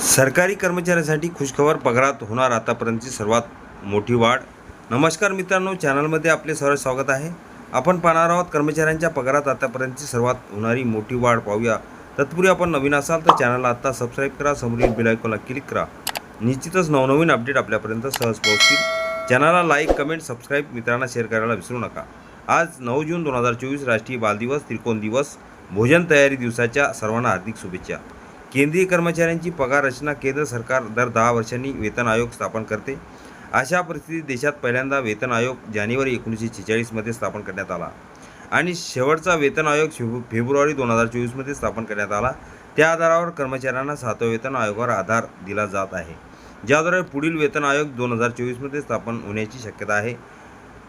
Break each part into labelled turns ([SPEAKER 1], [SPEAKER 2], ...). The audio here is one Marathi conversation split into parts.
[SPEAKER 1] सरकारी कर्मचाऱ्यांसाठी खुशखबर पगारात होणार आतापर्यंतची सर्वात मोठी वाढ. नमस्कार मित्रांनो चॅनलमध्ये आपले सर्व स्वागत आहे. आपण पाहणार आहोत कर्मचाऱ्यांच्या पगारात आतापर्यंतची सर्वात होणारी मोठी वाढ पाहूया. तत्पूर्वी आपण नवीन असाल तर चॅनलला आत्ता सबस्क्राईब करा समोरील बेलायकॉनला क्लिक करा. निश्चितच नवनवीन अपडेट आपल्यापर्यंत सहज पोहोचतील. चॅनलला लाईक कमेंट सबस्क्राईब मित्रांना शेअर करायला विसरू नका. आज नऊ जून दोन हजार चोवीस राष्ट्रीय बालदिवस त्रिकोण दिवस. भोजन तयारी दिवसाच्या सर्वांना हार्दिक शुभेच्छा. केंद्रीय कर्मचाऱ्यांची पगार रचना केंद्र सरकार दर दहा वर्षांनी वेतन आयोग स्थापन करते. अशा परिस्थितीत देशात पहिल्यांदा वेतन आयोग जानेवारी एकोणीसशे छेचाळीसमध्ये स्थापन करण्यात आला. आणि शेवटचा वेतन आयोग फेब्रु फेब्रुवारी दोन हजार चोवीसमध्ये स्थापन करण्यात आला. त्या आधारावर कर्मचाऱ्यांना सातव्या वेतन आयोगावर आधार दिला जात आहे. ज्याद्वारे पुढील वेतन आयोग दोन हजार चोवीसमध्ये स्थापन होण्याची शक्यता आहे.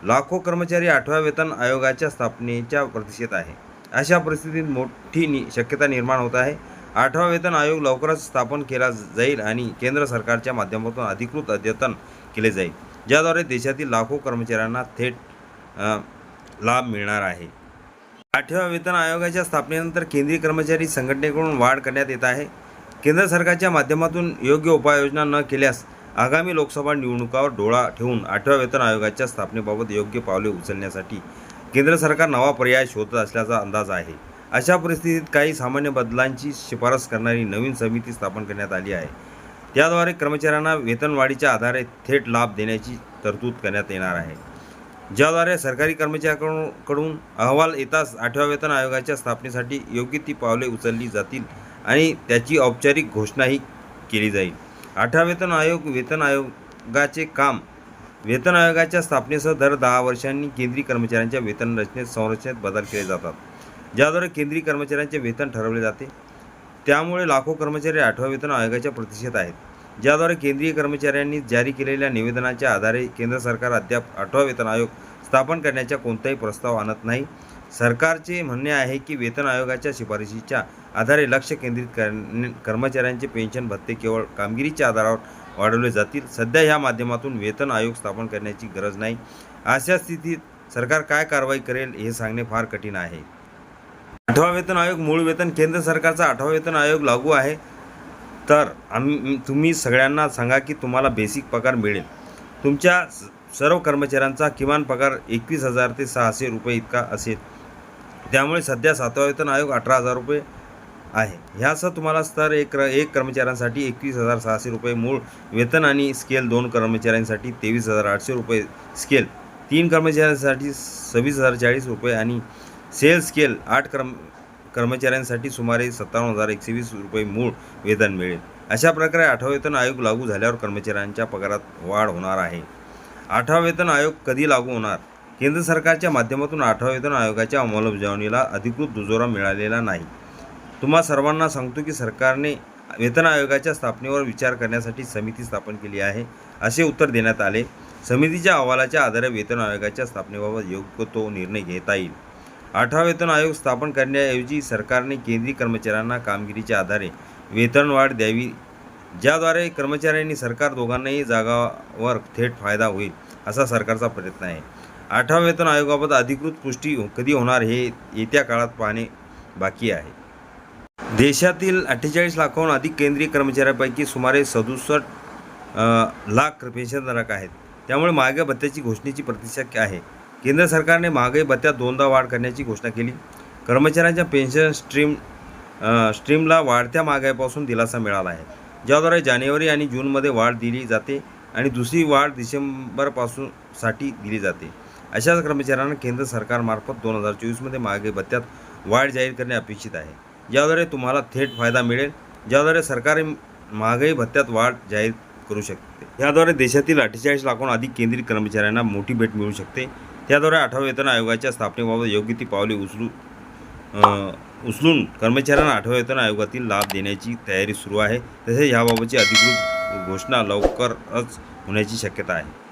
[SPEAKER 1] लाखो कर्मचारी आठव्या वेतन आयोगाच्या स्थापनेच्या प्रतीक्षेत आहे. अशा परिस्थितीत मोठी नि शक्यता निर्माण होत आहे. आठवा वेतन आयोग लवकरच स्थापन केला जाईल आणि केंद्र सरकारच्या माध्यमातून अधिकृत अद्यतन केले जाईल. ज्याद्वारे देशातील लाखो कर्मचाऱ्यांना थेट लाभ मिळणार आहे. आठव्या वेतन आयोगाच्या स्थापनेनंतर केंद्रीय कर्मचारी संघटनेकडून वाढ करण्यात येत आहे. केंद्र सरकारच्या माध्यमातून योग्य उपाययोजना न केल्यास आगामी लोकसभा निवडणुकावर डोळा ठेवून आठव्या वेतन आयोगाच्या स्थापनेबाबत योग्य पावले उचलण्यासाठी केंद्र सरकार नवा पर्याय शोधत असल्याचा अंदाज आहे. अशा परिस्थितीत काही सामान्य बदलांची शिफारस करणारी नवीन समिती स्थापन करण्यात आली आहे. त्याद्वारे कर्मचाऱ्यांना वेतनवाढीच्या आधारे थेट लाभ देण्याची तरतूद करण्यात येणार आहे. ज्याद्वारे सरकारी कर्मचाऱ्यांकडून अहवाल येताच आठव्या वेतन आयोगाच्या स्थापनेसाठी योग्य ती पावले उचलली जातील आणि त्याची औपचारिक घोषणाही केली जाईल. आठवा वेतन आयोग वेतन आयोगाचे काम वेतन आयोगाच्या स्थापनेसह दर दहा वर्षांनी केंद्रीय कर्मचाऱ्यांच्या वेतन रचनेत संरचनेत बदल केले जातात. ज्याद्वारे केंद्रीय कर्मचाऱ्यांचे वेतन ठरवले जाते त्यामुळे लाखो कर्मचारी आठव्या वेतन आयोगाच्या प्रतीक्षेत आहेत. ज्याद्वारे केंद्रीय कर्मचाऱ्यांनी जारी केलेल्या निवेदनाच्या आधारे केंद्र सरकार अद्याप आठवा वेतन आयोग स्थापन करण्याचा कोणताही प्रस्ताव आणत नाही. सरकारचे म्हणणे आहे की वेतन आयोगाच्या शिफारशीच्या आधारे लक्ष केंद्रित करणे कर्मचाऱ्यांचे पेन्शन भत्ते केवळ कामगिरीच्या आधारावर वाढवले जातील. सध्या ह्या माध्यमातून वेतन आयोग स्थापन करण्याची गरज नाही. अशा स्थितीत सरकार काय कारवाई करेल हे सांगणे फार कठीण आहे. आठवा वेतन आयोग मूळ वेतन केंद्र सरकारचा आठवा वेतन आयोग लागू आहे. तर आम्ही तुम्ही सगळ्यांना सांगा की तुम्हाला बेसिक पगार मिळेल. तुमच्या स- सर्व कर्मचाऱ्यांचा किमान पगार एकवीस हजार ते सहाशे रुपये इतका असेल. त्यामुळे सध्या सातवा वेतन आयोग अठरा हजार रुपये आहे. ह्यासह तुम्हाला स्तर एक एक कर्मचाऱ्यांसाठी एकवीस हजार सहाशे रुपये मूळ वेतन आणि स्केल दोन कर्मचाऱ्यांसाठी तेवीस हजार आठशे रुपये स्केल तीन कर्मचाऱ्यांसाठी सव्वीस हजार चाळीस रुपये आणि सेल स्केल आठ कर्म कर्मचाऱ्यांसाठी सुमारे सत्तावन्न हजार एकशे वीस रुपये मूळ वेतन मिळेल. अशा प्रकारे आठवा वेतन आयोग लागू झाल्यावर कर्मचाऱ्यांच्या पगारात वाढ होणार आहे. आठवा वेतन आयोग कधी लागू होणार? केंद्र सरकारच्या माध्यमातून आठवा वेतन आयोगाच्या अंमलबजावणीला अधिकृत दुजोरा मिळालेला नाही. तुम्हा सर्वांना सांगतो की सरकारने वेतन आयोगाच्या स्थापनेवर विचार करण्यासाठी समिती स्थापन केली आहे असे उत्तर देण्यात आले. समितीच्या अहवालाच्या आधारे वेतन आयोगाच्या स्थापनेबाबत योग्य तो निर्णय घेता येईल. आठवा वेतन आयोग स्थापन करण्याऐवजी सरकारने केंद्रीय कर्मचाऱ्यांना कामगिरीच्या आधारे वेतनवाढ द्यावी ज्याद्वारे कर्मचाऱ्यांनी सरकार दोघांनाही जागावर थेट फायदा होईल असा सरकारचा प्रयत्न आहे. आठवा वेतन आयोगाबाबत अधिकृत पुष्टी कधी होणार हे येत्या काळात पाहणे बाकी आहे. देशातील अठ्ठेचाळीस लाखाहून अधिक केंद्रीय कर्मचाऱ्यांपैकी सुमारे सदुसष्ट लाख पेन्शनधारक आहेत. त्यामुळे मागे भत्त्याची घोषणेची प्रतीक्षा आहे. केंद्र सरकारने महागाई भत्त्यात दोनदा वाढ करण्याची घोषणा केली. कर्मचाऱ्यांच्या पेन्शन स्ट्रीम स्ट्रीमला वाढत्या महागाईपासून दिलासा मिळाला आहे. ज्याद्वारे जानेवारी आणि जूनमध्ये वाढ दिली जाते आणि दुसरी वाढ डिसेंबरपासून साठी दिली जाते. अशाच कर्मचाऱ्यांना केंद्र सरकारमार्फत दोन हजार चोवीसमध्ये महागाई भत्त्यात वाढ जाहीर करणे अपेक्षित आहे. ज्याद्वारे तुम्हाला थेट फायदा मिळेल ज्याद्वारे सरकार महागाई भत्त्यात वाढ जाहीर करू शकते. याद्वारे देशातील अठ्ठेचाळीस लाखाहून अधिक केंद्रीय कर्मचाऱ्यांना मोठी भेट मिळू शकते. त्याद्वारे आठवा वेतन आयोगाच्या स्थापनेबाबत योग्य ती पावले उचलू उचलून कर्मचाऱ्यांना आठव्या वेतन आयोगातील लाभ देण्याची तयारी सुरू आहे. तसेच ह्याबाबतची अधिकृत घोषणा लवकरच होण्याची शक्यता आहे.